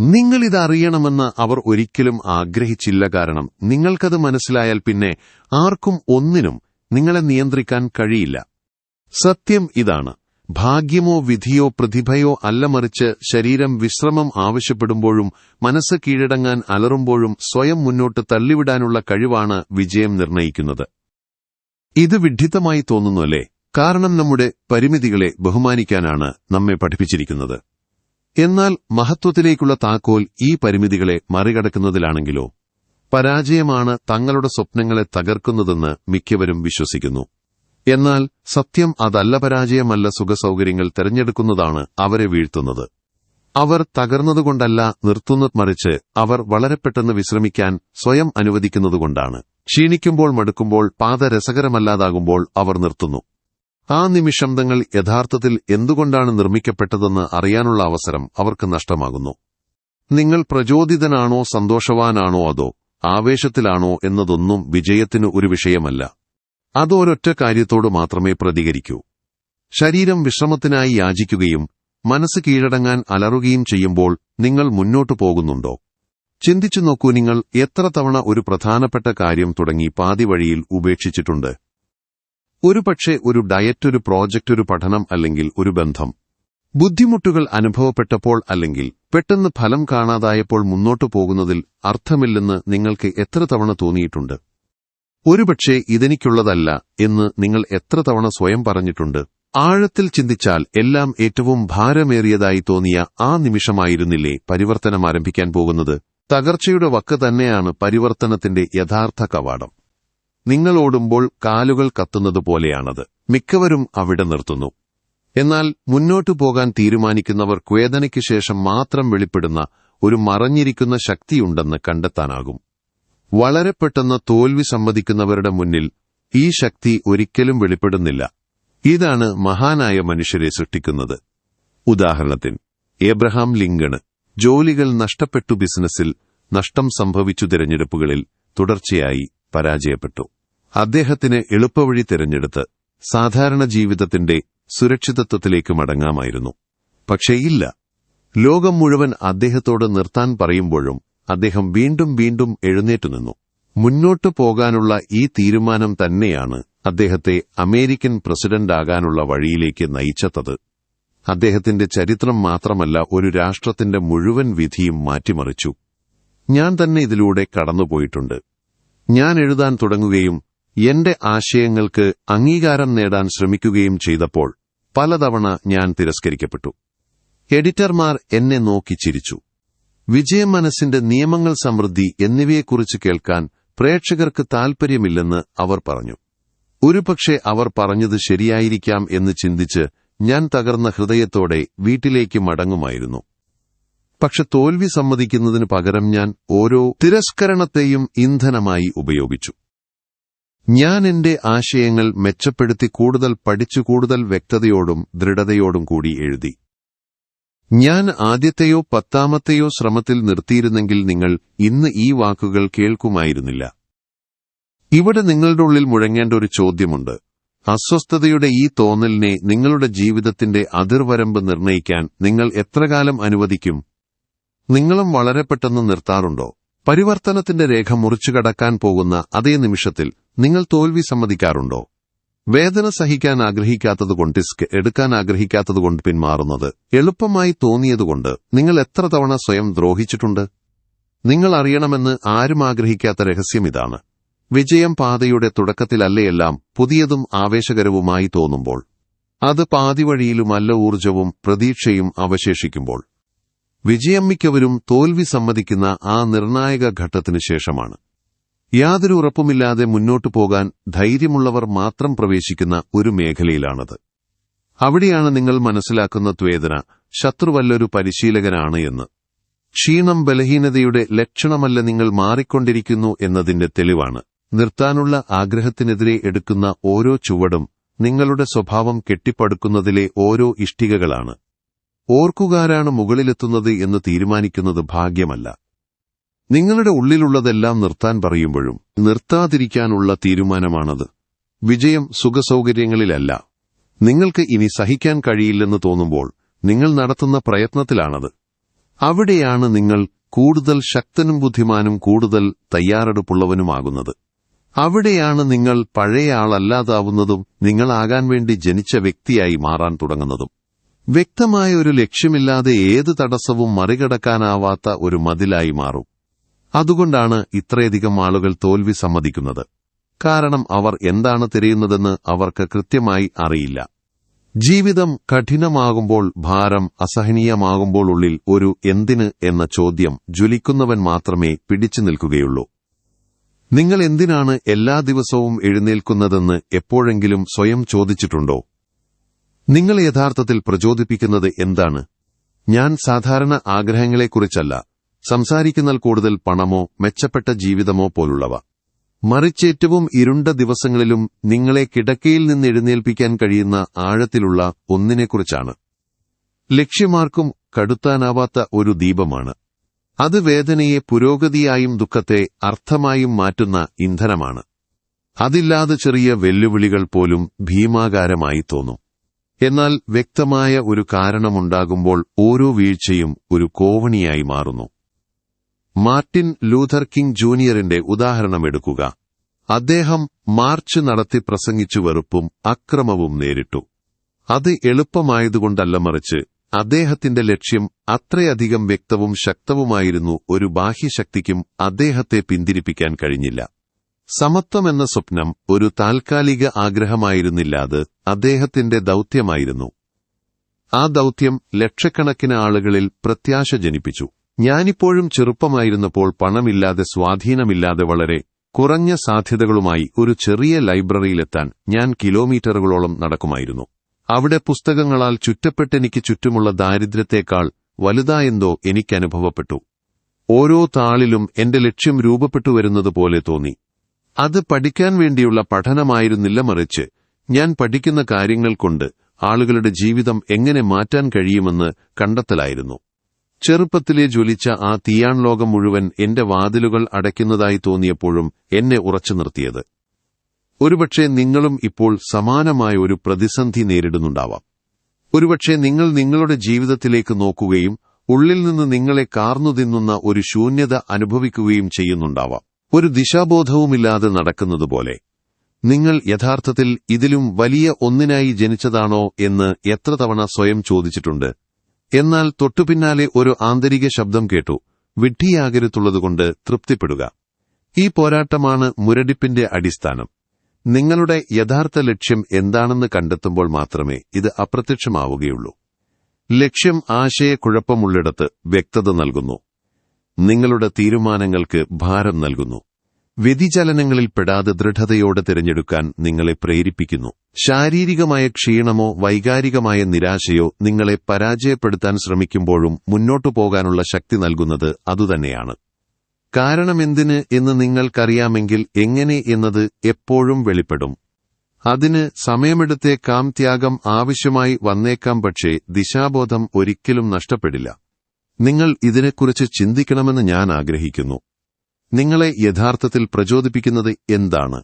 നിങ്ങളിത് അറിയണമെന്ന് അവർ ഒരിക്കലും ആഗ്രഹിച്ചില്ല കാരണം നിങ്ങൾക്കത് മനസ്സിലായാൽ പിന്നെ ആർക്കും ഒന്നിനും നിങ്ങളെ നിയന്ത്രിക്കാൻ കഴിയില്ല. സത്യം ഇതാണ്. ഭാഗ്യമോ വിധിയോ പ്രതിഭയോ അല്ല മറിച്ച് ശരീരം വിശ്രമം ആവശ്യപ്പെടുമ്പോഴും മനസ്സ് കീഴടങ്ങാൻ അലറുമ്പോഴും സ്വയം മുന്നോട്ട് തള്ളിവിടാനുള്ള കഴിവാണ് വിജയം നിർണയിക്കുന്നത്. ഇത് വിഡ്ഢിത്തമായി തോന്നുന്നു അല്ലേ? കാരണം നമ്മുടെ പരിമിതികളെ ബഹുമാനിക്കാനാണ് നമ്മെ പഠിപ്പിച്ചിരിക്കുന്നത്. എന്നാൽ മഹത്വത്തിലേക്കുള്ള താക്കോൽ ഈ പരിമിതികളെ മറികടക്കുന്നതിലാണെങ്കിലോ? പരാജയമാണ് തങ്ങളുടെ സ്വപ്നങ്ങളെ തകർക്കുന്നതെന്ന് മിക്കവരും വിശ്വസിക്കുന്നു. എന്നാൽ സത്യം അതല്ല പരാജയമല്ല സുഖസൗകര്യങ്ങൾ തെരഞ്ഞെടുക്കുന്നതാണ് അവരെ വീഴ്ത്തുന്നത്. അവർ തകർന്നതുകൊണ്ടല്ല നിർത്തുന്നത് മറിച്ച് അവർ വളരെ പെട്ടെന്ന് വിശ്രമിക്കാൻ സ്വയം അനുവദിക്കുന്നതുകൊണ്ടാണ്. ക്ഷീണിക്കുമ്പോൾ മടുക്കുമ്പോൾ പാത രസകരമല്ലാതാകുമ്പോൾ അവർ നിർത്തുന്നു. ആ നിമിഷം തങ്ങൾ യഥാർത്ഥത്തിൽ എന്തുകൊണ്ടാണ് നിർമ്മിക്കപ്പെട്ടതെന്ന് അറിയാനുള്ള അവസരം അവർക്ക് നഷ്ടമാകുന്നു. നിങ്ങൾ പ്രചോദിതനാണോ സന്തോഷവാനാണോ അതോ ആവേശത്തിലാണോ എന്നതൊന്നും വിജയത്തിന് ഒരു വിഷയമല്ല. അതോരൊറ്റ കാര്യത്തോട് മാത്രമേ പ്രതികരിക്കൂ. ശരീരം വിശ്രമത്തിനായി യാചിക്കുകയും മനസ്സ് കീഴടങ്ങാൻ അലറുകയും ചെയ്യുമ്പോൾ നിങ്ങൾ മുന്നോട്ടു പോകുന്നുണ്ടോ? ചിന്തിച്ചു നോക്കൂ നിങ്ങൾ എത്ര തവണ ഒരു പ്രധാനപ്പെട്ട കാര്യം തുടങ്ങി പാതിവഴിയിൽ ഉപേക്ഷിച്ചിട്ടുണ്ട്. ഒരുപക്ഷെ ഒരു ഡയറ്റ് ഒരു പ്രോജക്റ്റ് ഒരു പഠനം അല്ലെങ്കിൽ ഒരു ബന്ധം. ബുദ്ധിമുട്ടുകൾ അനുഭവപ്പെട്ടപ്പോൾ അല്ലെങ്കിൽ പെട്ടെന്ന് ഫലം കാണാതായപ്പോൾ മുന്നോട്ടു പോകുന്നതിൽ അർത്ഥമില്ലെന്ന് നിങ്ങൾക്ക് എത്ര തവണ തോന്നിയിട്ടുണ്ട്? ഒരുപക്ഷെ ഇതെനിക്കുള്ളതല്ല എന്ന് നിങ്ങൾ എത്ര തവണ സ്വയം പറഞ്ഞിട്ടുണ്ട്. ആഴത്തിൽ ചിന്തിച്ചാൽ എല്ലാം ഏറ്റവും ഭാരമേറിയതായി തോന്നിയ ആ നിമിഷമായിരുന്നില്ലേ പരിവർത്തനം ആരംഭിക്കാൻ പോകുന്നത്? തകർച്ചയുടെ വക്ക് തന്നെയാണ് പരിവർത്തനത്തിന്റെ യഥാർത്ഥ കവാടം. നിങ്ങൾ ഓടുമ്പോൾ കാലുകൾ കത്തുന്നത് പോലെയാണത് മിക്കവരും അവിടെ നിർത്തുന്നു. എന്നാൽ മുന്നോട്ടു പോകാൻ തീരുമാനിക്കുന്നവർ വേദനയ്ക്ക് ശേഷം മാത്രം വെളിപ്പെടുന്ന ഒരു മറഞ്ഞിരിക്കുന്ന ശക്തിയുണ്ടെന്ന് കണ്ടെത്താനാകും. വളരെ പെട്ടെന്ന് തോൽവി സമ്മതിക്കുന്നവരുടെ മുന്നിൽ ഈ ശക്തി ഒരിക്കലും വെളിപ്പെടുന്നില്ല. ഇതാണ് മഹാനായ മനുഷ്യരെ സൃഷ്ടിക്കുന്നത്. ഉദാഹരണത്തിന് ഏബ്രഹാം ലിങ്കണ് ജോലികൾ നഷ്ടപ്പെട്ടു ബിസിനസ്സിൽ നഷ്ടം സംഭവിച്ചു തിരഞ്ഞെടുപ്പുകളിൽ തുടർച്ചയായി പരാജയപ്പെട്ടു. അദ്ദേഹത്തിന് എളുപ്പവഴി തിരഞ്ഞെടുത്ത് സാധാരണ ജീവിതത്തിന്റെ സുരക്ഷിതത്വത്തിലേക്ക് മടങ്ങാമായിരുന്നു. പക്ഷേ ഇല്ല. ലോകം മുഴുവൻ അദ്ദേഹത്തോട് നിർത്താൻ പറയുമ്പോഴും അദ്ദേഹം വീണ്ടും വീണ്ടും എഴുന്നേറ്റു നിന്നു. മുന്നോട്ടു പോകാനുള്ള ഈ തീരുമാനം തന്നെയാണ് അദ്ദേഹത്തെ അമേരിക്കൻ പ്രസിഡന്റാകാനുള്ള വഴിയിലേക്ക് നയിച്ചത് അദ്ദേഹത്തിന്റെ ചരിത്രം മാത്രമല്ല ഒരു രാഷ്ട്രത്തിന്റെ മുഴുവൻ വിധിയും മാറ്റിമറിച്ചു. ഞാൻ തന്നെ ഇതിലൂടെ കടന്നുപോയിട്ടുണ്ട്. ഞാൻ എഴുതാൻ തുടങ്ങുകയും എന്റെ ആശയങ്ങൾക്ക് അംഗീകാരം നേടാൻ ശ്രമിക്കുകയും ചെയ്തപ്പോൾ പലതവണ ഞാൻ തിരസ്കരിക്കപ്പെട്ടു. എഡിറ്റർമാർ എന്നെ നോക്കി ചിരിച്ചു. വിജയം മനസ്സിന്റെ നിയമങ്ങൾ സമൃദ്ധി എന്നിവയെക്കുറിച്ച് കേൾക്കാൻ പ്രേക്ഷകർക്ക് താൽപര്യമില്ലെന്ന് അവർ പറഞ്ഞു. ഒരുപക്ഷെ അവർ പറഞ്ഞത് ശരിയായിരിക്കാം എന്ന് ചിന്തിച്ച് ഞാൻ തകർന്ന ഹൃദയത്തോടെ വീട്ടിലേക്ക് മടങ്ങുമായിരുന്നു. പക്ഷെ തോൽവി സമ്മതിക്കുന്നതിന് പകരം ഞാൻ ഓരോ തിരസ്കരണത്തെയും ഇന്ധനമായി ഉപയോഗിച്ചു. ഞാൻ എന്റെ ആശയങ്ങൾ മെച്ചപ്പെടുത്തി കൂടുതൽ പഠിച്ചു കൂടുതൽ വ്യക്തതയോടും ദൃഢതയോടും കൂടി എഴുതി. ഞാൻ ആദ്യത്തെയോ പത്താമത്തെയോ ശ്രമത്തിൽ നിർത്തിയിരുന്നെങ്കിൽ നിങ്ങൾ ഇന്ന് ഈ വാക്കുകൾ കേൾക്കുമായിരുന്നില്ല. ഇവിടെ നിങ്ങളുടെ ഉള്ളിൽ മുഴങ്ങേണ്ട ഒരു ചോദ്യമുണ്ട്. അസ്വസ്ഥതയുടെ ഈ തോന്നലിനെ നിങ്ങളുടെ ജീവിതത്തിന്റെ അതിർവരമ്പ് നിർണയിക്കാൻ നിങ്ങൾ എത്രകാലം അനുവദിക്കും? നിങ്ങളും വളരെ പെട്ടെന്ന് നിർത്താറുണ്ടോ? പരിവർത്തനത്തിന്റെ രേഖ മുറിച്ചു കടക്കാൻ പോകുന്ന അതേ നിമിഷത്തിൽ നിങ്ങൾ തോൽവി സമ്മതിക്കാറുണ്ടോ? വേദന സഹിക്കാൻ ആഗ്രഹിക്കാത്തതുകൊണ്ട് ഡിസ്ക് എടുക്കാൻ ആഗ്രഹിക്കാത്തതുകൊണ്ട് പിന്മാറുന്നത് എളുപ്പമായി തോന്നിയതുകൊണ്ട് നിങ്ങൾ എത്ര തവണ സ്വയം ദ്രോഹിച്ചിട്ടുണ്ട്? നിങ്ങൾ അറിയണമെന്ന് ആരും ആഗ്രഹിക്കാത്ത രഹസ്യം ഇതാണ്. വിജയം പാതയുടെ തുടക്കത്തിലല്ലയെല്ലാം പുതിയതും ആവേശകരവുമായി തോന്നുമ്പോൾ. അത് പാതിവഴിയിലുമല്ല ഊർജവും പ്രതീക്ഷയും അവശേഷിക്കുമ്പോൾ. വിജയം മിക്കവരും തോൽവി സമ്മതിക്കുന്ന ആ നിർണായക ഘട്ടത്തിനു ശേഷമാണ്. യാതൊരു ഉറപ്പുമില്ലാതെ മുന്നോട്ടു പോകാൻ ധൈര്യമുള്ളവർ മാത്രം പ്രവേശിക്കുന്ന ഒരു മേഖലയിലാണത്. അവിടെയാണ് നിങ്ങൾ മനസ്സിലാക്കുന്ന ത്വേദന ശത്രുവല്ലൊരു പരിശീലകനാണ് എന്ന്. ക്ഷീണം ബലഹീനതയുടെ ലക്ഷണമല്ല നിങ്ങൾ മാറിക്കൊണ്ടിരിക്കുന്നു എന്നതിന്റെ തെളിവാണ്. നിർത്താനുള്ള ആഗ്രഹത്തിനെതിരെ എടുക്കുന്ന ഓരോ ചുവടും നിങ്ങളുടെ സ്വഭാവം കെട്ടിപ്പടുക്കുന്നതിലെ ഓരോ ഇഷ്ടികകളാണ്. ഓർക്കുകാരാണ് മുകളിലെത്തുന്നത് എന്ന് തീരുമാനിക്കുന്നത് ഭാഗ്യമല്ല. നിങ്ങളുടെ ഉള്ളിലുള്ളതെല്ലാം നിർത്താൻ പറയുമ്പോഴും നിർത്താതിരിക്കാനുള്ള തീരുമാനമാണത്. വിജയം സുഖസൗകര്യങ്ങളിലല്ല. നിങ്ങൾക്ക് ഇനി സഹിക്കാൻ കഴിയില്ലെന്ന് തോന്നുമ്പോൾ നിങ്ങൾ നടത്തുന്ന പ്രയത്നത്തിലാണത്. അവിടെയാണ് നിങ്ങൾ കൂടുതൽ ശക്തനും ബുദ്ധിമാനും കൂടുതൽ തയ്യാറെടുപ്പുള്ളവനുമാകുന്നത്. അവിടെയാണ് നിങ്ങൾ പഴയ ആളല്ലാതാവുന്നതും നിങ്ങളാകാൻ വേണ്ടി ജനിച്ച വ്യക്തിയായി മാറാൻ തുടങ്ങുന്നതും. വ്യക്തമായ ഒരു ലക്ഷ്യമില്ലാതെ ഏത് തടസ്സവും മറികടക്കാനാവാത്ത ഒരു മതിലായി മാറും. അതുകൊണ്ടാണ് ഇത്രയധികം ആളുകൾ തോൽവി സമ്മതിക്കുന്നത്. കാരണം അവർ എന്താണ് തിരയുന്നതെന്ന് അവർക്ക് കൃത്യമായി അറിയില്ല. ജീവിതം കഠിനമാകുമ്പോൾ ഭാരം അസഹനീയമാകുമ്പോൾ ഉള്ളിൽ ഒരു എന്തിന് എന്ന ചോദ്യം ജ്വലിക്കുന്നവൻ മാത്രമേ പിടിച്ചു നിൽക്കുകയുള്ളൂ. നിങ്ങൾ എന്തിനാണ് എല്ലാ ദിവസവും എഴുന്നേൽക്കുന്നതെന്ന് എപ്പോഴെങ്കിലും സ്വയം ചോദിച്ചിട്ടുണ്ടോ? നിങ്ങൾ യഥാർത്ഥത്തിൽ പ്രചോദിപ്പിക്കുന്നത് എന്താണ്? ഞാൻ സാധാരണ ആഗ്രഹങ്ങളെക്കുറിച്ചല്ല. സംസാരിക്കുന്നാൽ കൂടുതൽ പണമോ മെച്ചപ്പെട്ട ജീവിതമോ പോലുള്ളവ. മറിച്ചേറ്റവും ഇരുണ്ട ദിവസങ്ങളിലും നിങ്ങളെ കിടക്കയിൽ നിന്ന് എഴുന്നേൽപ്പിക്കാൻ കഴിയുന്ന ആഴത്തിലുള്ള ഒന്നിനെക്കുറിച്ചാണ്. ലക്ഷ്യമാർക്കും കടുത്താനാവാത്ത ഒരു ദീപമാണ്. അത് വേദനയെ പുരോഗതിയായും ദുഃഖത്തെ അർത്ഥമായും മാറ്റുന്ന ഇന്ധനമാണ്. അതില്ലാതെ ചെറിയ വെല്ലുവിളികൾ പോലും ഭീമാകാരമായി തോന്നും. എന്നാൽ വ്യക്തമായ ഒരു കാരണമുണ്ടാകുമ്പോൾ ഓരോ വീഴ്ചയും ഒരു കോവണിയായി മാറുന്നു. മാർട്ടിൻ ലൂഥർ കിങ് ജൂനിയറിന്റെ ഉദാഹരണമെടുക്കുക അദ്ദേഹം മാർച്ച് നടത്തി പ്രസംഗിച്ചു വെറുപ്പും അക്രമവും നേരിട്ടു. അത് എളുപ്പമായതുകൊണ്ടല്ല മറിച്ച് അദ്ദേഹത്തിന്റെ ലക്ഷ്യം അത്രയധികം വ്യക്തവും ശക്തവുമായിരുന്നു ഒരു ബാഹ്യശക്തിക്കും അദ്ദേഹത്തെ പിന്തിരിപ്പിക്കാൻ കഴിഞ്ഞില്ല. സമത്വം എന്ന സ്വപ്നം ഒരു താൽക്കാലിക ആഗ്രഹമായിരുന്നില്ല അത് അദ്ദേഹത്തിന്റെ ദൗത്യമായിരുന്നു. ആ ദൗത്യം ലക്ഷക്കണക്കിന് ആളുകളിൽ പ്രത്യാശ ജനിപ്പിച്ചു. ഞാനിപ്പോഴും ചെറുപ്പമായിരുന്നപ്പോൾ പണമില്ലാതെ സ്വാധീനമില്ലാതെ വളരെ കുറഞ്ഞ സാധ്യതകളുമായി ഒരു ചെറിയ ലൈബ്രറിയിലെത്താൻ ഞാൻ കിലോമീറ്ററുകളോളം നടക്കുമായിരുന്നു. അവിടെ പുസ്തകങ്ങളാൽ ചുറ്റപ്പെട്ടെനിക്ക് ചുറ്റുമുള്ള ദാരിദ്ര്യത്തെക്കാൾ വലുതായെന്തോ എനിക്കനുഭവപ്പെട്ടു. ഓരോ താളിലും എന്റെ ലക്ഷ്യം രൂപപ്പെട്ടു വരുന്നതുപോലെ തോന്നി. അത് പഠിക്കാൻ വേണ്ടിയുള്ള പഠനമായിരുന്നില്ല മറിച്ച്. ഞാൻ പഠിക്കുന്ന കാര്യങ്ങൾ കൊണ്ട് ആളുകളുടെ ജീവിതം എങ്ങനെ മാറ്റാൻ കഴിയുമെന്ന് കണ്ടെത്തലായിരുന്നു. ചെറുപ്പത്തിലെ ജ്വലിച്ച ആ തീയാൺ ലോകം മുഴുവൻ എന്റെ വാതിലുകൾ അടയ്ക്കുന്നതായി തോന്നിയപ്പോഴും എന്നെ ഉറച്ചു നിർത്തിയത്. ഒരുപക്ഷെ നിങ്ങളും ഇപ്പോൾ സമാനമായ ഒരു പ്രതിസന്ധി നേരിടുന്നുണ്ടാവാം. ഒരുപക്ഷെ നിങ്ങൾ നിങ്ങളുടെ ജീവിതത്തിലേക്ക് നോക്കുകയും ഉള്ളിൽ നിന്ന് നിങ്ങളെ കാർന്നു തിന്നുന്ന ഒരു ശൂന്യത അനുഭവിക്കുകയും ചെയ്യുന്നുണ്ടാവാം. ഒരു ദിശാബോധവുമില്ലാതെ നടക്കുന്നതുപോലെ നിങ്ങൾ യഥാർത്ഥത്തിൽ ഇതിലും വലിയ ഒന്നിനായി ജനിച്ചതാണോ എന്ന് എത്ര തവണ സ്വയം ചോദിച്ചിട്ടുണ്ട്. എന്നാൽ തൊട്ടുപിന്നാലെ ഒരു ആന്തരിക ശബ്ദം കേട്ടു വിഡ്ഢിയാകരുത്തുള്ളതുകൊണ്ട് തൃപ്തിപ്പെടുക. ഈ പോരാട്ടമാണ് മുരടിപ്പിന്റെ അടിസ്ഥാനം. നിങ്ങളുടെ യഥാർത്ഥ ലക്ഷ്യം എന്താണെന്ന് കണ്ടെത്തുമ്പോൾ മാത്രമേ ഇത് അപ്രത്യക്ഷമാവുകയുള്ളൂ. ലക്ഷ്യം ആശയക്കുഴപ്പമുള്ളിടത്ത് വ്യക്തത നൽകുന്നു. നിങ്ങളുടെ തീരുമാനങ്ങൾക്ക് ഭാരം നൽകുന്നു. വ്യതിചലനങ്ങളിൽ പെടാതെ ദൃഢതയോടെ തിരഞ്ഞെടുക്കാൻ നിങ്ങളെ പ്രേരിപ്പിക്കുന്നു. ശാരീരികമായ ക്ഷീണമോ വൈകാരികമായ നിരാശയോ നിങ്ങളെ പരാജയപ്പെടുത്താൻ ശ്രമിക്കുമ്പോഴും മുന്നോട്ടു പോകാനുള്ള ശക്തി നൽകുന്നത് അതുതന്നെയാണ്. കാരണമെന്തിന് എന്ന് നിങ്ങൾക്കറിയാമെങ്കിൽ എങ്ങനെ എന്നത് എപ്പോഴും വെളിപ്പെടും. അതിന് സമയമെടുത്തേക്കാം ത്യാഗം ആവശ്യമായി വന്നേക്കാം പക്ഷേ ദിശാബോധം ഒരിക്കലും നഷ്ടപ്പെടില്ല. നിങ്ങൾ ഇതിനെക്കുറിച്ച് ചിന്തിക്കണമെന്ന് ഞാൻ ആഗ്രഹിക്കുന്നു. നിങ്ങളെ യഥാർത്ഥത്തിൽ പ്രചോദിപ്പിക്കുന്നത് എന്താണ്?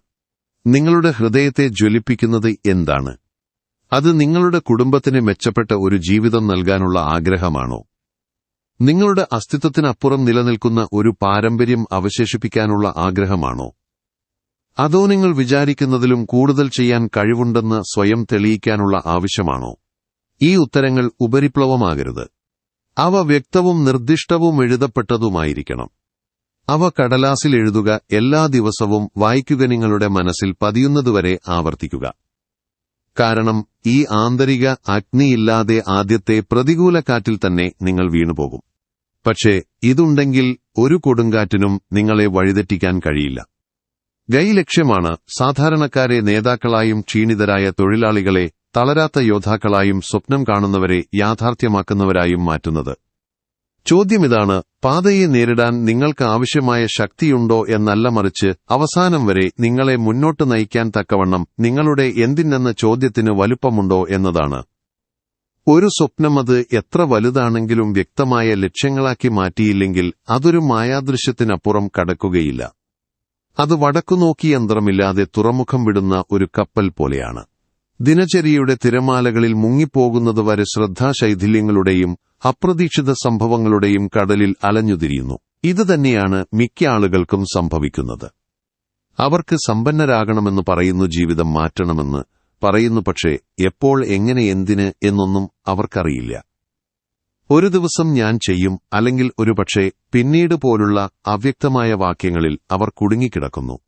നിങ്ങളുടെ ഹൃദയത്തെ ജ്വലിപ്പിക്കുന്നത് എന്താണ്? അത് നിങ്ങളുടെ കുടുംബത്തിന് മെച്ചപ്പെട്ട ഒരു ജീവിതം നൽകാനുള്ള ആഗ്രഹമാണോ? നിങ്ങളുടെ അസ്തിത്വത്തിനപ്പുറം നിലനിൽക്കുന്ന ഒരു പാരമ്പര്യം അവശേഷിപ്പിക്കാനുള്ള ആഗ്രഹമാണോ? അതോ നിങ്ങൾ വിചാരിക്കുന്നതിലും കൂടുതൽ ചെയ്യാൻ കഴിവുണ്ടെന്ന് സ്വയം തെളിയിക്കാനുള്ള ആവശ്യമാണോ? ഈ ഉത്തരങ്ങൾ ഉപരിപ്ലവമാകരുത്. അവ വ്യക്തവും നിർദ്ദിഷ്ടവും എഴുതപ്പെട്ടതുമായിരിക്കണം. അവ കടലാസിൽ എഴുതുക എല്ലാ ദിവസവും വായിക്കുക നിങ്ങളുടെ മനസ്സിൽ പതിയുന്നതുവരെ ആവർത്തിക്കുക. കാരണം ഈ ആന്തരിക അഗ്നിയില്ലാതെ ആദ്യത്തെ പ്രതികൂല കാറ്റിൽ തന്നെ നിങ്ങൾ വീണുപോകും. പക്ഷേ ഇതുണ്ടെങ്കിൽ ഒരു കൊടുങ്കാറ്റിനും നിങ്ങളെ വഴിതെറ്റിക്കാൻ കഴിയില്ല. ഗൈ ലക്ഷ്യമാണ് സാധാരണക്കാരെ നേതാക്കളായും ക്ഷീണിതരായ തൊഴിലാളികളെ തളരാത്ത യോദ്ധാക്കളായും സ്വപ്നം കാണുന്നവരെ യാഥാർത്ഥ്യമാക്കുന്നവരായും മാറ്റുന്നത്. ചോദ്യമിതാണ് പാതയെ നേരിടാൻ നിങ്ങൾക്ക് ആവശ്യമായ ശക്തിയുണ്ടോ എന്നല്ല മറിച്ച് അവസാനം വരെ നിങ്ങളെ മുന്നോട്ട് നയിക്കാൻ തക്കവണ്ണം നിങ്ങളുടെ എന്തിനെന്ന ചോദ്യത്തിന് വലുപ്പമുണ്ടോ എന്നതാണ്. ഒരു സ്വപ്നം അത് എത്ര വലുതാണെങ്കിലും വ്യക്തമായ ലക്ഷ്യങ്ങളാക്കി മാറ്റിയില്ലെങ്കിൽ അതൊരു മായാദൃശ്യത്തിനപ്പുറം കടക്കുകയില്ല. അത് വടക്കുനോക്കി യന്ത്രമില്ലാതെ തുറമുഖം വിടുന്ന ഒരു കപ്പൽ പോലെയാണ്. ദിനചര്യയുടെ തിരമാലകളിൽ മുങ്ങിപ്പോകുന്നതുവരെ ശ്രദ്ധാശൈഥില്യങ്ങളുടെയും അപ്രതീക്ഷിത സംഭവങ്ങളുടെയും കടലിൽ അലഞ്ഞുതിരിയുന്നു. ഇതുതന്നെയാണ് മിക്ക ആളുകൾക്കും സംഭവിക്കുന്നത്. അവർക്ക് സമ്പന്നരാകണമെന്ന് പറയുന്നു ജീവിതം മാറ്റണമെന്ന് പറയുന്നു പക്ഷേ എപ്പോൾ എങ്ങനെ എന്തിന് എന്നൊന്നും അവർക്കറിയില്ല. ഒരു ദിവസം ഞാൻ ചെയ്യും അല്ലെങ്കിൽ ഒരുപക്ഷെ പിന്നീട് പോലുള്ള അവ്യക്തമായ വാക്യങ്ങളിൽ അവർ കുടുങ്ങിക്കിടക്കുന്നു.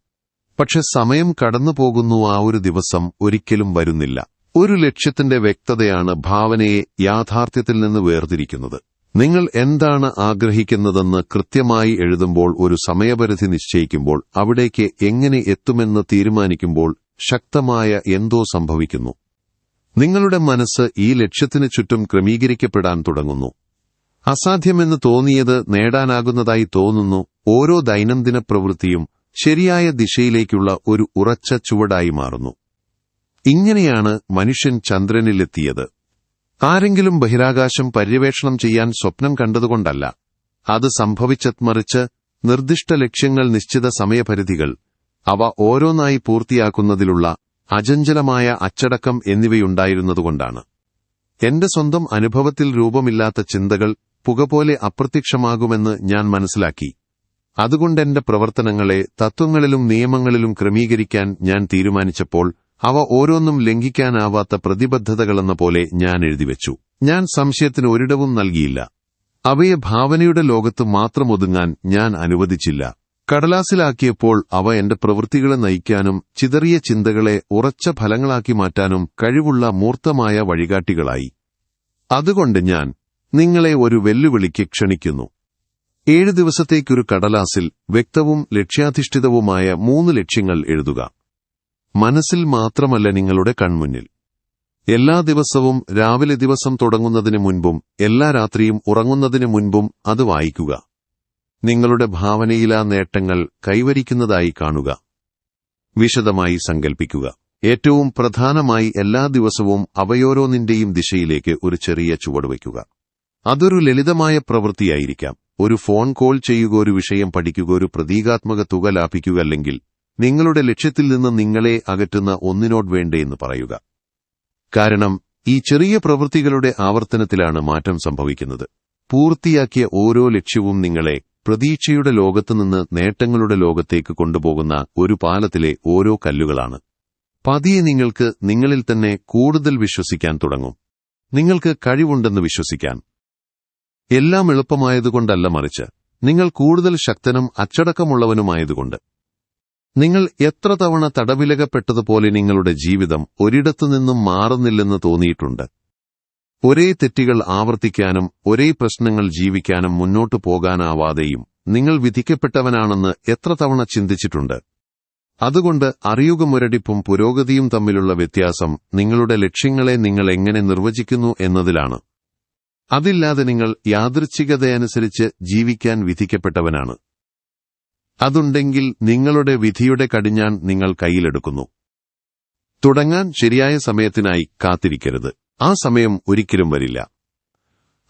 പക്ഷെ സമയം കടന്നു പോകുന്നു ആ ഒരു ദിവസം ഒരിക്കലും വരുന്നില്ല. ഒരു ലക്ഷ്യത്തിന്റെ വ്യക്തതയാണ് ഭാവനയെ യാഥാർത്ഥ്യത്തിൽ നിന്ന് വേർതിരിക്കുന്നത്. നിങ്ങൾ എന്താണ് ആഗ്രഹിക്കുന്നതെന്ന് കൃത്യമായി എഴുതുമ്പോൾ ഒരു സമയപരിധി നിശ്ചയിക്കുമ്പോൾ അവിടേക്ക് എങ്ങനെ എത്തുമെന്ന് തീരുമാനിക്കുമ്പോൾ ശക്തമായ എന്തോ സംഭവിക്കുന്നു. നിങ്ങളുടെ മനസ്സ് ഈ ലക്ഷ്യത്തിന് ചുറ്റും ക്രമീകരിക്കപ്പെടാൻ തുടങ്ങുന്നു. അസാധ്യമെന്ന് തോന്നിയത് നേടാനാകുന്നതായി തോന്നുന്നു. ഓരോ ദൈനംദിന പ്രവൃത്തിയും ശരിയായ ദിശയിലേക്കുള്ള ഒരു ഉറച്ച ചുവടായി മാറുന്നു. ഇങ്ങനെയാണ് മനുഷ്യൻ ചന്ദ്രനിലെത്തിയത്. ആരെങ്കിലും ബഹിരാകാശം പര്യവേഷണം ചെയ്യാൻ സ്വപ്നം കണ്ടതുകൊണ്ടല്ല. അത് സംഭവിച്ചത് നിർദ്ദിഷ്ട ലക്ഷ്യങ്ങൾ നിശ്ചിത സമയപരിധികൾ അവ ഓരോന്നായി പൂർത്തിയാക്കുന്നതിലുള്ള അചഞ്ചലമായ അച്ചടക്കം എന്നിവയുണ്ടായിരുന്നതുകൊണ്ടാണ്. എന്റെ സ്വന്തം അനുഭവത്തിൽ രൂപമില്ലാത്ത ചിന്തകൾ പുക പോലെ അപ്രത്യക്ഷമാകുമെന്ന് ഞാൻ മനസ്സിലാക്കി. അതുകൊണ്ടെന്റെ പ്രവർത്തനങ്ങളെ തത്വങ്ങളിലും നിയമങ്ങളിലും ക്രമീകരിക്കാൻ ഞാൻ തീരുമാനിച്ചപ്പോൾ അവ ഓരോന്നും ലംഘിക്കാനാവാത്ത പ്രതിബദ്ധതകളെന്ന പോലെ ഞാൻ എഴുതിവെച്ചു. ഞാൻ സംശയത്തിന് ഒരിടവും നൽകിയില്ല. അവയെ ഭാവനയുടെ ലോകത്ത് മാത്രം ഒതുങ്ങാൻ ഞാൻ അനുവദിച്ചില്ല. കടലാസിലാക്കിയപ്പോൾ അവ എന്റെ പ്രവൃത്തികളെ നയിക്കാനും ചിതറിയ ചിന്തകളെ ഉറച്ച ഫലങ്ങളാക്കി മാറ്റാനും കഴിവുള്ള മൂർത്തമായ വഴികാട്ടികളായി. അതുകൊണ്ട് ഞാൻ നിങ്ങളെ ഒരു വെല്ലുവിളിക്ക് ക്ഷണിക്കുന്നു. ഏഴ് ദിവസത്തേക്കൊരു കടലാസിൽ വ്യക്തവും ലക്ഷ്യാധിഷ്ഠിതവുമായ മൂന്ന് ലക്ഷ്യങ്ങൾ എഴുതുക. മനസ്സിൽ മാത്രമല്ല നിങ്ങളുടെ കൺമുന്നിൽ. എല്ലാ ദിവസവും രാവിലെ ദിവസം തുടങ്ങുന്നതിന് മുൻപും എല്ലാ രാത്രിയും ഉറങ്ങുന്നതിന് മുൻപും അത് വായിക്കുക. നിങ്ങളുടെ ഭാവനയിലാ നേട്ടങ്ങൾ കൈവരിക്കുന്നതായി കാണുക. വിശദമായി സങ്കൽപ്പിക്കുക. ഏറ്റവും പ്രധാനമായി എല്ലാ ദിവസവും അവയോരോന്നിന്റെയും ദിശയിലേക്ക് ഒരു ചെറിയ ചുവടുവയ്ക്കുക അതൊരു ലളിതമായ പ്രവൃത്തിയായിരിക്കാം. ഒരു ഫോൺ കോൾ ചെയ്യുക ഒരു വിഷയം പഠിക്കുക ഒരു പ്രതീകാത്മക തുക ലാഭിക്കുക അല്ലെങ്കിൽ നിങ്ങളുടെ ലക്ഷ്യത്തിൽ നിന്ന് നിങ്ങളെ അകറ്റുന്ന ഒന്നിനോട് വേണ്ടേ എന്ന് പറയുക. കാരണം ഈ ചെറിയ പ്രവൃത്തികളുടെ ആവർത്തനത്തിലാണ് മാറ്റം സംഭവിക്കുന്നത്. പൂർത്തിയാക്കിയ ഓരോ ലക്ഷ്യവും നിങ്ങളെ പ്രതീക്ഷയുടെ ലോകത്തുനിന്ന് നേട്ടങ്ങളുടെ ലോകത്തേക്ക് കൊണ്ടുപോകുന്ന ഒരു പാലത്തിലെ ഓരോ കല്ലുകളാണ്. പതിയെ നിങ്ങൾക്ക് നിങ്ങളിൽ തന്നെ കൂടുതൽ വിശ്വസിക്കാൻ തുടങ്ങും. നിങ്ങൾക്ക് കഴിവുണ്ടെന്ന് വിശ്വസിക്കാൻ. എല്ലാം എളുപ്പമായതുകൊണ്ടല്ല മറിച്ച് നിങ്ങൾ കൂടുതൽ ശക്തനും അച്ചടക്കമുള്ളവനുമായതുകൊണ്ട്. നിങ്ങൾ എത്ര തവണ തടവിലകപ്പെട്ടതുപോലെ നിങ്ങളുടെ ജീവിതം ഒരിടത്തുനിന്നും മാറുന്നില്ലെന്ന് തോന്നിയിട്ടുണ്ട്. ഒരേ തെറ്റുകൾ ആവർത്തിക്കാനും ഒരേ പ്രശ്നങ്ങൾ ജീവിക്കാനും മുന്നോട്ടു പോകാനാവാതെയും നിങ്ങൾ വിധിക്കപ്പെട്ടവനാണെന്ന് എത്ര തവണ ചിന്തിച്ചിട്ടുണ്ട്. അതുകൊണ്ട് അറിയുക മുരടിപ്പും പുരോഗതിയും തമ്മിലുള്ള വ്യത്യാസം നിങ്ങളുടെ ലക്ഷ്യങ്ങളെ നിങ്ങൾ എങ്ങനെ നിർവചിക്കുന്നു എന്നതിലാണ്. അതില്ലാതെ നിങ്ങൾ യാദൃച്ഛികതയനുസരിച്ച് ജീവിക്കാൻ വിധിക്കപ്പെട്ടവനാണ്. അതുണ്ടെങ്കിൽ നിങ്ങളുടെ വിധിയുടെ കടിഞ്ഞാൻ നിങ്ങൾ കയ്യിലെടുക്കുന്നു. തുടങ്ങാൻ ശരിയായ സമയത്തിനായി കാത്തിരിക്കരുത്. ആ സമയം ഒരിക്കലും വരില്ല.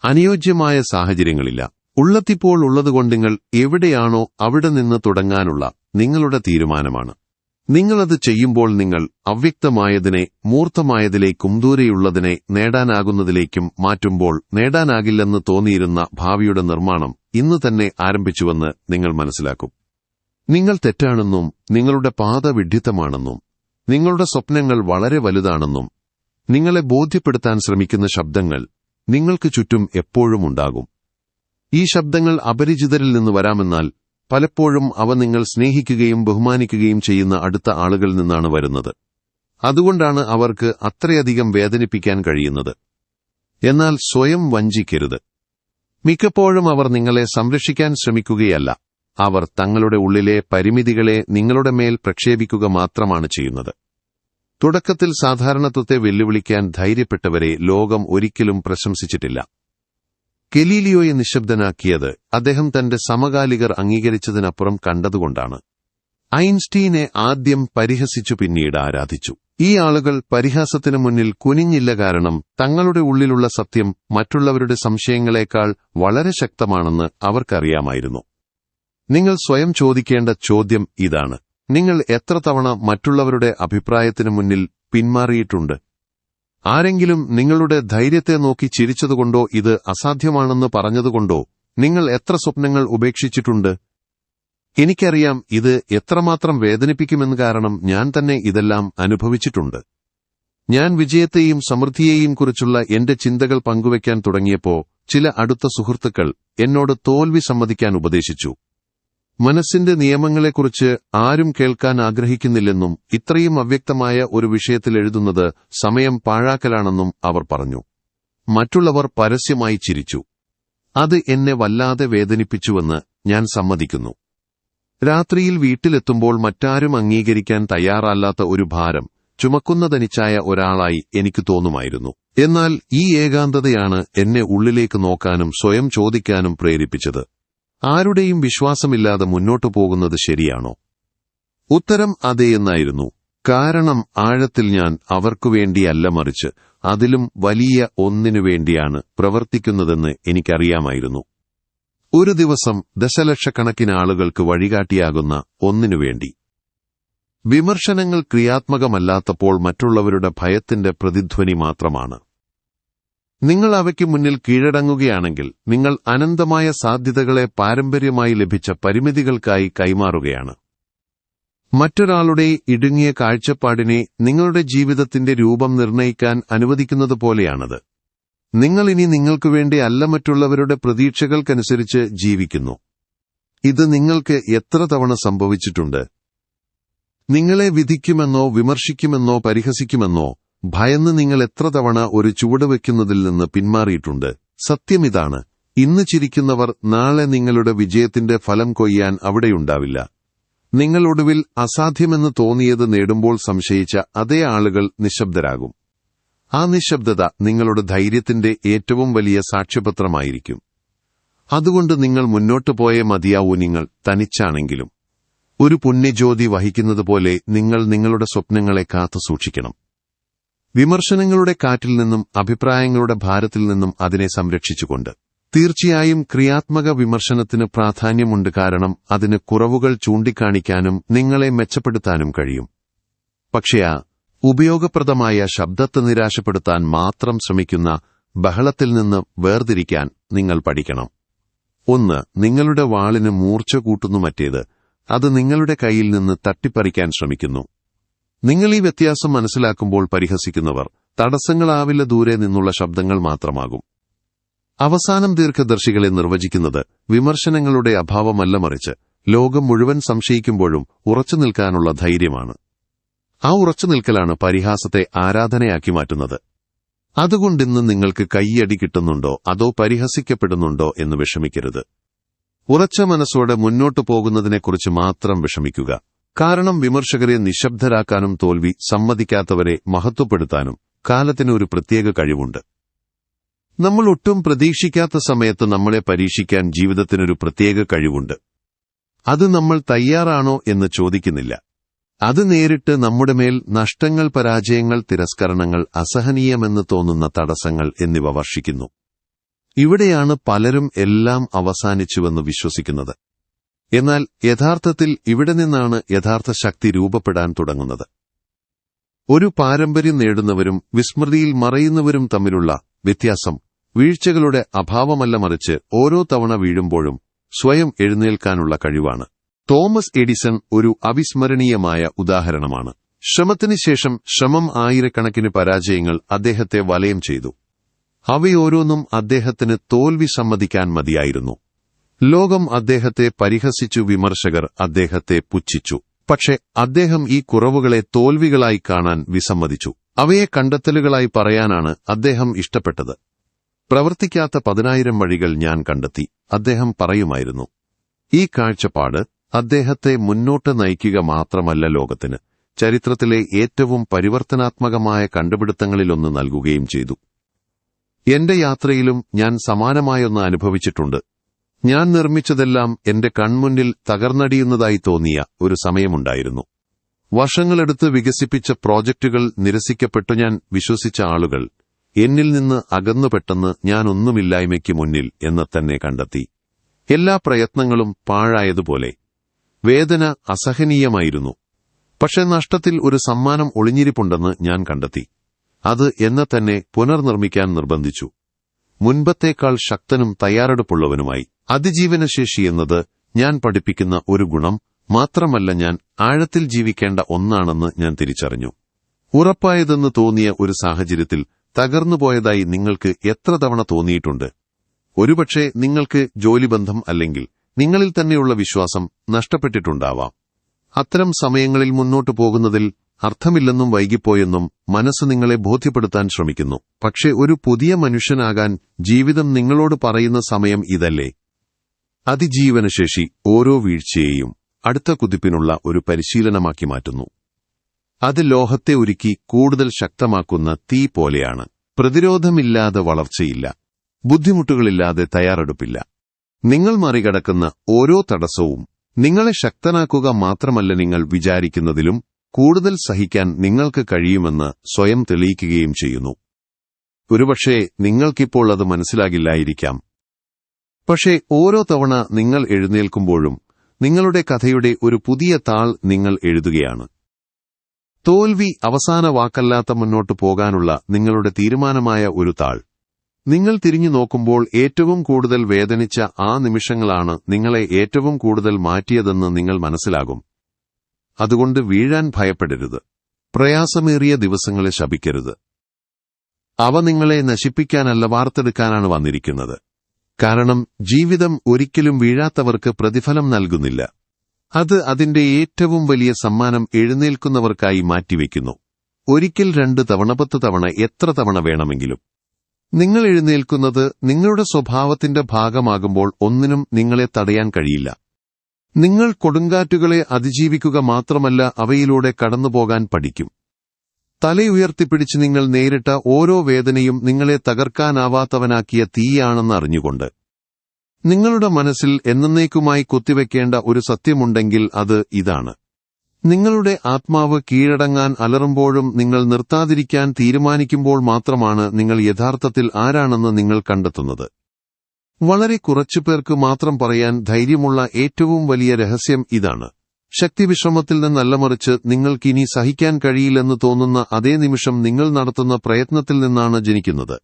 അനുയോജ്യമായ സാഹചര്യങ്ങളില്ല. ഉള്ളത്തിപ്പോൾ ഉള്ളതുകൊണ്ട് നിങ്ങൾ എവിടെയാണോ അവിടെ നിന്ന് തുടങ്ങാനുള്ള നിങ്ങളുടെ തീരുമാനമാണ്. നിങ്ങളത് ചെയ്യുമ്പോൾ നിങ്ങൾ അവ്യക്തമായതിനെ മൂർത്തമായതിലേക്കും ദൂരെയുള്ളതിനെ നേടാനാകുന്നതിലേക്കും മാറ്റുമ്പോൾ നേടാനാകില്ലെന്ന് തോന്നിയിരുന്ന ഭാവിയുടെ നിർമ്മാണം ഇന്ന് തന്നെ ആരംഭിച്ചുവെന്ന് നിങ്ങൾ മനസ്സിലാക്കും. നിങ്ങൾ തെറ്റാണെന്നും നിങ്ങളുടെ പാത വിഡ്ഢിത്തമാണെന്നും നിങ്ങളുടെ സ്വപ്നങ്ങൾ വളരെ വലുതാണെന്നും നിങ്ങളെ ബോധ്യപ്പെടുത്താൻ ശ്രമിക്കുന്ന ശബ്ദങ്ങൾ നിങ്ങൾക്ക് ചുറ്റും എപ്പോഴും ഉണ്ടാകും. ഈ ശബ്ദങ്ങൾ അപരിചിതരിൽ നിന്ന് വരാമെന്നാൽ പലപ്പോഴും അവ നിങ്ങൾ സ്നേഹിക്കുകയും ബഹുമാനിക്കുകയും ചെയ്യുന്ന അടുത്ത ആളുകളിൽ നിന്നാണ് വരുന്നത്. അതുകൊണ്ടാണ് അവർക്ക് അത്രയധികം വേദനിപ്പിക്കാൻ കഴിയുന്നത്. എന്നാൽ സ്വയം വഞ്ചിക്കരുത്. മിക്കപ്പോഴും അവർ നിങ്ങളെ സംരക്ഷിക്കാൻ ശ്രമിക്കുകയല്ല. അവർ തങ്ങളുടെ ഉള്ളിലെ പരിമിതികളെ നിങ്ങളുടെ മേൽ പ്രക്ഷേപിക്കുക മാത്രമാണ് ചെയ്യുന്നത്. തുടക്കത്തിൽ സാധാരണത്വത്തെ വെല്ലുവിളിക്കാൻ ധൈര്യപ്പെട്ടവരെ ലോകം ഒരിക്കലും പ്രശംസിച്ചിട്ടില്ല. കെലീലിയോയെ നിശബ്ദനാക്കിയത് അദ്ദേഹം തന്റെ സമകാലികർ അംഗീകരിച്ചതിനപ്പുറം കണ്ടതുകൊണ്ടാണ്. ഐൻസ്റ്റീനെ ആദ്യം പരിഹസിച്ചു പിന്നീട് ആരാധിച്ചു. ഈ ആളുകൾ പരിഹാസത്തിനു മുന്നിൽ കുനിഞ്ഞില്ല കാരണം തങ്ങളുടെ ഉള്ളിലുള്ള സത്യം മറ്റുള്ളവരുടെ സംശയങ്ങളെക്കാൾ വളരെ ശക്തമാണെന്ന് അവർക്കറിയാമായിരുന്നു. നിങ്ങൾ സ്വയം ചോദിക്കേണ്ട ചോദ്യം ഇതാണ്. നിങ്ങൾ എത്ര തവണ മറ്റുള്ളവരുടെ അഭിപ്രായത്തിനു മുന്നിൽ പിന്മാറിയിട്ടുണ്ട്? ആരെങ്കിലും നിങ്ങളുടെ ധൈര്യത്തെ നോക്കി ചിരിച്ചതുകൊണ്ടോ ഇത് അസാധ്യമാണെന്ന് പറഞ്ഞതുകൊണ്ടോ നിങ്ങൾ എത്ര സ്വപ്നങ്ങൾ ഉപേക്ഷിച്ചിട്ടുണ്ട്? എനിക്കറിയാം ഇത് എത്രമാത്രം വേദനിപ്പിക്കുമെന്ന് കാരണം ഞാൻ തന്നെ ഇതെല്ലാം അനുഭവിച്ചിട്ടുണ്ട്. ഞാൻ വിജയത്തെയും സമൃദ്ധിയെയും കുറിച്ചുള്ള എന്റെ ചിന്തകൾ പങ്കുവയ്ക്കാൻ തുടങ്ങിയപ്പോ ചില അടുത്ത സുഹൃത്തുക്കൾ എന്നോട് തോൽവി സമ്മതിക്കാൻ ഉപദേശിച്ചു. മനസ്സിന്റെ നിയമങ്ങളെക്കുറിച്ച് ആരും കേൾക്കാൻ ആഗ്രഹിക്കുന്നില്ലെന്നും ഇത്രയും അവ്യക്തമായ ഒരു വിഷയത്തിൽ എഴുതുന്നത് സമയം പാഴാക്കലാണെന്നും അവർ പറഞ്ഞു. മറ്റുള്ളവർ പരസ്യമായി ചിരിച്ചു. അത് എന്നെ വല്ലാതെ വേദനിപ്പിച്ചുവെന്ന് ഞാൻ സമ്മതിക്കുന്നു. രാത്രിയിൽ വീട്ടിലെത്തുമ്പോൾ മറ്റാരും അംഗീകരിക്കാൻ തയ്യാറല്ലാത്ത ഒരു ഭാരം ചുമക്കുന്നതനിച്ചായ ഒരാളായി എനിക്ക് തോന്നുമായിരുന്നു. എന്നാൽ ഈ ഏകാന്തതയാണ് എന്നെ ഉള്ളിലേക്ക് നോക്കാനും സ്വയം ചോദിക്കാനും പ്രേരിപ്പിച്ചത്. ആരുടെയും വിശ്വാസമില്ലാതെ മുന്നോട്ടു പോകുന്നത് ശരിയാണോ? ഉത്തരം അതെയെന്നായിരുന്നു കാരണം ആഴത്തിൽ ഞാൻ അവർക്കു വേണ്ടിയല്ല മറിച്ച് അതിലും വലിയ ഒന്നിനു വേണ്ടിയാണ് പ്രവർത്തിക്കുന്നതെന്ന് എനിക്കറിയാമായിരുന്നു. ഒരു ദിവസം ദശലക്ഷക്കണക്കിന് ആളുകൾക്ക് വഴികാട്ടിയാകുന്ന ഒന്നിനുവേണ്ടി വിമർശനങ്ങൾ ക്രിയാത്മകമല്ലാത്തപ്പോൾ മറ്റുള്ളവരുടെ ഭയത്തിന്റെ പ്രതിധ്വനി മാത്രമാണ്. നിങ്ങൾ അവയ്ക്ക് മുന്നിൽ കീഴടങ്ങുകയാണെങ്കിൽ നിങ്ങൾ അനന്തമായ സാധ്യതകളെ പാരമ്പര്യമായി ലഭിച്ച പരിമിതികൾക്കായി കൈമാറുകയാണ്. മറ്റൊരാളുടെ ഇടുങ്ങിയ കാഴ്ചപ്പാടിനെ നിങ്ങളുടെ ജീവിതത്തിന്റെ രൂപം നിർണയിക്കാൻ അനുവദിക്കുന്നത് പോലെയാണത്. നിങ്ങൾ ഇനി നിങ്ങൾക്കു വേണ്ടി അല്ല മറ്റുള്ളവരുടെ പ്രതീക്ഷകൾക്കനുസരിച്ച് ജീവിക്കുന്നു. ഇത് നിങ്ങൾക്ക് എത്ര തവണ സംഭവിച്ചിട്ടുണ്ട്? നിങ്ങളെ വിധിക്കുമെന്നോ വിമർശിക്കുമെന്നോ പരിഹസിക്കുമെന്നോ ഭയന്ന് നിങ്ങൾ എത്ര തവണ ഒരു ചുവട് വയ്ക്കുന്നതിൽ നിന്ന് പിന്മാറിയിട്ടുണ്ട്. സത്യം ഇതാണ്. ഇന്ന് ചിരിക്കുന്നവർ നാളെ നിങ്ങളുടെ വിജയത്തിന്റെ ഫലം കൊയ്യാൻ അവിടെയുണ്ടാവില്ല. നിങ്ങളൊടുവിൽ അസാധ്യമെന്ന് തോന്നിയത് നേടുമ്പോൾ സംശയിച്ച അതേ ആളുകൾ നിശബ്ദരാകും. ആ നിശബ്ദത നിങ്ങളുടെ ധൈര്യത്തിന്റെ ഏറ്റവും വലിയ സാക്ഷ്യപത്രമായിരിക്കും. അതുകൊണ്ട് നിങ്ങൾ മുന്നോട്ടു പോയേ മതിയാവൂ നിങ്ങൾ തനിച്ചാണെങ്കിലും. ഒരു പുണ്യജ്യോതി വഹിക്കുന്നതുപോലെ നിങ്ങൾ നിങ്ങളുടെ സ്വപ്നങ്ങളെ കാത്തു സൂക്ഷിക്കണം. വിമർശനങ്ങളുടെ കാറ്റിൽ നിന്നും അഭിപ്രായങ്ങളുടെ ഭാരത്തിൽ നിന്നും അതിനെ സംരക്ഷിച്ചുകൊണ്ട്. തീർച്ചയായും ക്രിയാത്മക വിമർശനത്തിന് പ്രാധാന്യമുണ്ട് കാരണം അതിന് കുറവുകൾ ചൂണ്ടിക്കാണിക്കാനും നിങ്ങളെ മെച്ചപ്പെടുത്താനും കഴിയും. പക്ഷേ ആ ഉപയോഗപ്രദമായ ശബ്ദത്തെ നിരാശപ്പെടുത്താൻ മാത്രം ശ്രമിക്കുന്ന ബഹളത്തിൽ നിന്ന് വേർതിരിക്കാൻ നിങ്ങൾ പഠിക്കണം. ഒന്ന് നിങ്ങളുടെ വാളിന് മൂർച്ച കൂട്ടുന്നു മറ്റേത്. അത് നിങ്ങളുടെ കയ്യിൽ നിന്ന് തട്ടിപ്പറിക്കാൻ ശ്രമിക്കുന്നു. നിങ്ങൾ ഈ വ്യത്യാസം മനസ്സിലാക്കുമ്പോൾ പരിഹസിക്കുന്നവർ തടസ്സങ്ങളാവില്ല ദൂരെ നിന്നുള്ള ശബ്ദങ്ങൾ മാത്രമാകും. അവസാനം ദീർഘദർശികളെ നിർവചിക്കുന്നത് വിമർശനങ്ങളുടെ അഭാവമല്ല മറിച്ച് ലോകം മുഴുവൻ സംശയിക്കുമ്പോഴും ഉറച്ചു നിൽക്കാനുള്ള ധൈര്യമാണ്. ആ ഉറച്ചു നിൽക്കലാണ് പരിഹാസത്തെ ആരാധനയാക്കി മാറ്റുന്നത്. അതുകൊണ്ടിന്ന് നിങ്ങൾക്ക് കൈയടി കിട്ടുന്നുണ്ടോ അതോ പരിഹസിക്കപ്പെടുന്നുണ്ടോ എന്ന് വിഷമിക്കരുത്. ഉറച്ച മനസ്സോടെ മുന്നോട്ടു പോകുന്നതിനെക്കുറിച്ച് മാത്രം വിഷമിക്കുക. കാരണം വിമർശകരെ നിശബ്ദരാക്കാനും തോൽവി സമ്മതിക്കാത്തവരെ മഹത്വപ്പെടുത്താനും കാലത്തിന് ഒരു പ്രത്യേക കഴിവുണ്ട്. നമ്മൾ ഒട്ടും പ്രതീക്ഷിക്കാത്ത സമയത്ത് നമ്മളെ പരീക്ഷിക്കാൻ ജീവിതത്തിനൊരു പ്രത്യേക കഴിവുണ്ട്. അത് നമ്മൾ തയ്യാറാണോ എന്ന് ചോദിക്കുന്നില്ല. അത് നേരിട്ട് നമ്മുടെ മേൽ നഷ്ടങ്ങൾ പരാജയങ്ങൾ തിരസ്കരണങ്ങൾ അസഹനീയമെന്ന് തോന്നുന്ന തടസ്സങ്ങൾ എന്നിവ വർഷിക്കുന്നു. ഇവിടെയാണ് പലരും എല്ലാം അവസാനിച്ചുവെന്ന് വിശ്വസിക്കുന്നത്. എന്നാൽ യഥാർത്ഥത്തിൽ ഇവിടെ നിന്നാണ് യഥാർത്ഥ ശക്തി രൂപപ്പെടാൻ തുടങ്ങുന്നത്. ഒരു പാരമ്പര്യം നേടുന്നവരും വിസ്മൃതിയിൽ മറയുന്നവരും തമ്മിലുള്ള വ്യത്യാസം വീഴ്ചകളുടെ അഭാവമല്ല മറിച്ച് ഓരോ തവണ വീഴുമ്പോഴും സ്വയം എഴുന്നേൽക്കാനുള്ള കഴിവാണ്. തോമസ് എഡിസൺ ഒരു അവിസ്മരണീയമായ ഉദാഹരണമാണ്. ശ്രമത്തിന് ശേഷം ശ്രമം ആയിരക്കണക്കിന് പരാജയങ്ങൾ അദ്ദേഹത്തെ വലയം ചെയ്തു. അവയോരോന്നും അദ്ദേഹത്തിന് തോൽവി സമ്മതിക്കാൻ മതിയായിരുന്നു. ലോകം അദ്ദേഹത്തെ പരിഹസിച്ചു വിമർശകർ അദ്ദേഹത്തെ പുച്ഛിച്ചു. പക്ഷെ അദ്ദേഹം ഈ കുറവുകളെ തോൽവികളായി കാണാൻ വിസമ്മതിച്ചു. അവയെ കണ്ടെത്തലുകളായി പറയാനാണ് അദ്ദേഹം ഇഷ്ടപ്പെട്ടത്. പ്രവർത്തിക്കാത്ത പതിനായിരം വഴികൾ ഞാൻ കണ്ടെത്തി അദ്ദേഹം പറയുമായിരുന്നു. ഈ കാഴ്ചപ്പാട് അദ്ദേഹത്തെ മുന്നോട്ട് നയിക്കുക മാത്രമല്ല ലോകത്തിന് ചരിത്രത്തിലെ ഏറ്റവും പരിവർത്തനാത്മകമായ കണ്ടുപിടുത്തങ്ങളിലൊന്ന് നൽകുകയും ചെയ്തു. എന്റെ യാത്രയിലും ഞാൻ സമാനമായൊന്ന് അനുഭവിച്ചിട്ടുണ്ട്. ഞാൻ നിർമ്മിച്ചതെല്ലാം എന്റെ കൺമുന്നിൽ തകർന്നടിയുന്നതായി തോന്നിയ ഒരു സമയമുണ്ടായിരുന്നു. വർഷങ്ങളെടുത്ത് വികസിപ്പിച്ച പ്രോജക്റ്റുകൾ നിരസിക്കപ്പെട്ടു ഞാൻ വിശ്വസിച്ച ആളുകൾ. എന്നിൽ നിന്ന് അകന്നു പെട്ടെന്ന് ഞാൻ ഒന്നുമില്ലായ്മയ്ക്ക് മുന്നിൽ എന്ന് തന്നെ കണ്ടെത്തി. എല്ലാ പ്രയത്നങ്ങളും പാഴായതുപോലെ. വേദന അസഹനീയമായിരുന്നു. പക്ഷെ നഷ്ടത്തിൽ ഒരു സമ്മാനം ഒളിഞ്ഞിരിപ്പുണ്ടെന്ന് ഞാൻ കണ്ടെത്തി. അത് എന്നെ തന്നെ പുനർനിർമ്മിക്കാൻ നിർബന്ധിച്ചു. മുൻപത്തേക്കാൾ ശക്തനും തയ്യാറെടുപ്പുള്ളവനുമായി. അതിജീവനശേഷി എന്നത് ഞാൻ പഠിപ്പിക്കുന്ന ഒരു ഗുണം മാത്രമല്ല ഞാൻ ആഴത്തിൽ ജീവിക്കേണ്ട ഒന്നാണെന്ന് ഞാൻ തിരിച്ചറിഞ്ഞു. ഉറപ്പായതെന്ന് തോന്നിയ ഒരു സാഹചര്യത്തിൽ തകർന്നുപോയതായി നിങ്ങൾക്ക് എത്ര തവണ തോന്നിയിട്ടുണ്ട്? ഒരുപക്ഷെ നിങ്ങൾക്ക് ജോലിബന്ധം അല്ലെങ്കിൽ നിങ്ങളിൽ തന്നെയുള്ള വിശ്വാസം നഷ്ടപ്പെട്ടിട്ടുണ്ടാവാം. അത്തരം സമയങ്ങളിൽ മുന്നോട്ടു പോകുന്നതിൽ അർത്ഥമില്ലെന്നും വൈകിപ്പോയെന്നും മനസ്സ് നിങ്ങളെ ബോധ്യപ്പെടുത്താൻ ശ്രമിക്കുന്നു. പക്ഷേ ഒരു പുതിയ മനുഷ്യനാകാൻ ജീവിതം നിങ്ങളോട് പറയുന്ന സമയം ഇതല്ലേ? അതിജീവനശേഷി ഓരോ വീഴ്ചയെയും അടുത്ത കുതിപ്പിനുള്ള ഒരു പരിശീലനമാക്കി മാറ്റുന്നു. അത് ലോഹത്തെ ഒരുക്കി കൂടുതൽ ശക്തമാക്കുന്ന തീ പോലെയാണ്. പ്രതിരോധമില്ലാതെ വളർച്ചയില്ല. ബുദ്ധിമുട്ടുകളില്ലാതെ തയ്യാറെടുപ്പില്ല. നിങ്ങൾ മറികടക്കുന്ന ഓരോ തടസ്സവും നിങ്ങളെ ശക്തനാക്കുക മാത്രമല്ല നിങ്ങൾ വിചാരിക്കുന്നതിലും കൂടുതൽ സഹിക്കാൻ നിങ്ങൾക്ക് കഴിയുമെന്ന് സ്വയം തെളിയിക്കുകയും ചെയ്യുന്നു. ഒരുപക്ഷെ നിങ്ങൾക്കിപ്പോൾ അത് മനസ്സിലാകില്ലായിരിക്കാം. പക്ഷേ ഓരോ തവണ നിങ്ങൾ എഴുന്നേൽക്കുമ്പോഴും നിങ്ങളുടെ കഥയുടെ ഒരു പുതിയ താൾ നിങ്ങൾ എഴുതുകയാണ്. തോൽവി അവസാന വാക്കല്ലാത്ത മുന്നോട്ട് പോകാനുള്ള നിങ്ങളുടെ തീരുമാനമായ ഒരു താൾ. നിങ്ങൾ തിരിഞ്ഞു നോക്കുമ്പോൾ ഏറ്റവും കൂടുതൽ വേദനിച്ച ആ നിമിഷങ്ങളാണ് നിങ്ങളെ ഏറ്റവും കൂടുതൽ മാറ്റിയതെന്ന് നിങ്ങൾ മനസ്സിലാകും. അതുകൊണ്ട് വീഴാൻ ഭയപ്പെടരുത്. പ്രയാസമേറിയ ദിവസങ്ങളെ ശപിക്കരുത്. അവ നിങ്ങളെ നശിപ്പിക്കാനല്ല വാർത്തെടുക്കാനാണ് വന്നിരിക്കുന്നത്. കാരണം ജീവിതം ഒരിക്കലും വീഴാത്തവർക്ക് പ്രതിഫലം നൽകുന്നില്ല. അത് അതിന്റെ ഏറ്റവും വലിയ സമ്മാനം എഴുന്നേൽക്കുന്നവർക്കായി മാറ്റിവെക്കുന്നു. ഒരിക്കൽ രണ്ട് തവണ പത്ത് തവണ എത്ര തവണ വേണമെങ്കിലും. നിങ്ങൾ എഴുന്നേൽക്കുന്നത് നിങ്ങളുടെ സ്വഭാവത്തിന്റെ ഭാഗമാകുമ്പോൾ ഒന്നിനും നിങ്ങളെ തടയാൻ കഴിയില്ല. നിങ്ങൾ കൊടുങ്കാറ്റുകളെ അതിജീവിക്കുക മാത്രമല്ല അവയിലൂടെ കടന്നുപോകാൻ പഠിക്കും. തലയുയർത്തിപ്പിടിച്ച് നിങ്ങൾ നേരിട്ട ഓരോ വേദനയും നിങ്ങളെ തകർക്കാനാവാത്തവനാക്കിയ തീയാണെന്ന് അറിഞ്ഞുകൊണ്ട്. നിങ്ങളുടെ മനസ്സിൽ എന്നേക്കുമായി കുത്തിവെക്കേണ്ട ഒരു സത്യമുണ്ടെങ്കിൽ അത് ഇതാണ്. നിങ്ങളുടെ ആത്മാവ് കീഴടങ്ങാൻ അലറുമ്പോഴും നിങ്ങൾ നിർത്താതിരിക്കാൻ തീരുമാനിക്കുമ്പോൾ മാത്രമാണ് നിങ്ങൾ യഥാർത്ഥത്തിൽ ആരാണെന്ന് നിങ്ങൾ കണ്ടെത്തുന്നത്. വളരെ കുറച്ചുപേർക്ക് മാത്രം പറയാൻ ധൈര്യമുള്ള ഏറ്റവും വലിയ രഹസ്യം ഇതാണ്. ശക്തിവിശ്രമത്തിൽ നിന്നല്ല മറിച്ച് നിങ്ങൾക്കിനി സഹിക്കാൻ കഴിയില്ലെന്ന് തോന്നുന്ന അതേ നിമിഷം നിങ്ങൾ നടത്തുന്ന പ്രയത്നത്തിൽ നിന്നാണ് ജനിക്കുന്നത്.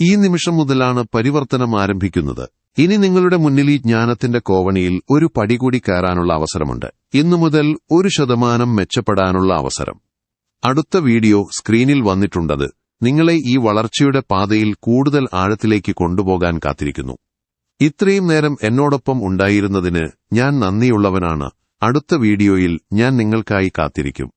ഈ നിമിഷം മുതലാണ് പരിവർത്തനം ആരംഭിക്കുന്നത്. ഇനി നിങ്ങളുടെ മുന്നിൽ ഈ ജ്ഞാനത്തിന്റെ കോവണിയിൽ ഒരു പടി കൂടി കയറാനുള്ള അവസരമുണ്ട്. ഇന്നു മുതൽ ഒരു ശതമാനം മെച്ചപ്പെടാനുള്ള അവസരം. അടുത്ത വീഡിയോ സ്ക്രീനിൽ വന്നിട്ടുണ്ടത് നിങ്ങളെ ഈ വളർച്ചയുടെ പാതയിൽ കൂടുതൽ ആഴത്തിലേക്ക് കൊണ്ടുപോകാൻ കാത്തിരിക്കുന്നു. ഇത്രയും നേരം എന്നോടൊപ്പം ഉണ്ടായിരുന്നതിന് ഞാൻ നന്ദിയുള്ളവനാണ്. അടുത്ത വീഡിയോയിൽ ഞാൻ നിങ്ങൾക്കായി കാത്തിരിക്കും.